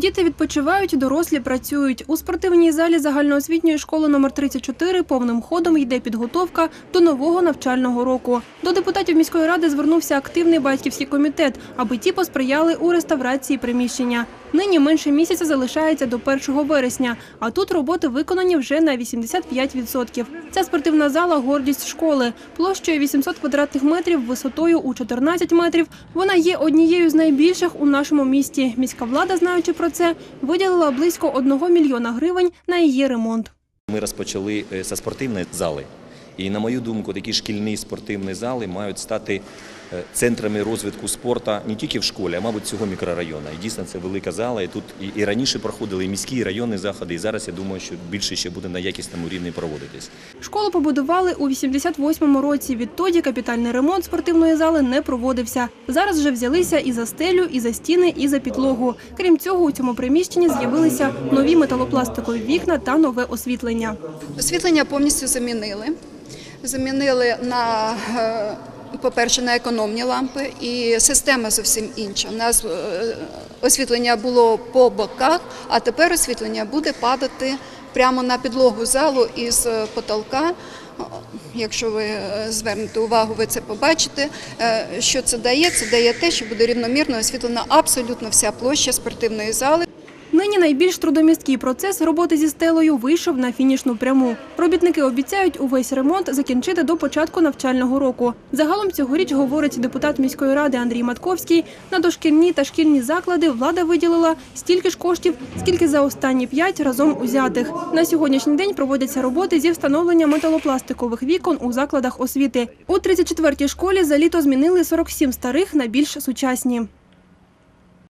Діти відпочивають, дорослі працюють. У спортивній залі загальноосвітньої школи номер 34 повним ходом йде підготовка до нового навчального року. До депутатів міської ради звернувся активний батьківський комітет, аби ті посприяли у реставрації приміщення. Нині менше місяця залишається до 1 вересня, а тут роботи виконані вже на 85%. Ця спортивна зала – гордість школи. Площею 800 квадратних метрів, висотою у 14 метрів. Вона є однією з найбільших у нашому місті. Міська влада, знаючи про це, виділила близько 1 мільйона гривень на її ремонт. Ми розпочали е, зі спортивної зали. І на мою думку, такі шкільні спортивні зали мають стати е, центрами розвитку спорту не тільки в школі, а мабуть цього мікрорайону. І дійсно це велика зала. І тут і, і раніше проходили і міські, і районні заходи. І зараз я думаю, що більше ще буде на якісному рівні проводитись. Школу побудували у 88-му році. Відтоді капітальний ремонт спортивної зали не проводився. Зараз вже взялися і за стелю, і за стіни, і за підлогу. Крім цього, у цьому приміщенні з'явилися нові металопластикові вікна та нове освітлення. Освітлення повністю замінили. Замінили на, е, по-перше, на економні лампи і система зовсім інша. У нас е, освітлення було по боках, а тепер освітлення буде падати прямо на підлогу залу із е, потолка. Якщо ви звернете увагу, ви це побачите. Що це дає? Це дає те, що буде рівномірно освітлена абсолютно вся площа спортивної зали. Нині найбільш трудомісткий процес роботи зі стелею вийшов на фінішну пряму. Робітники обіцяють увесь ремонт закінчити до початку навчального року. Загалом цьогоріч, говорить депутат міської ради Андрій Матковський, на дошкільні та шкільні заклади влада виділила стільки ж коштів, скільки за останні п'ять разом узятих. На сьогоднішній день проводяться роботи зі встановлення металопластикових вікон у закладах освіти. У 34-й школі за літо змінили 47 старих на більш сучасні.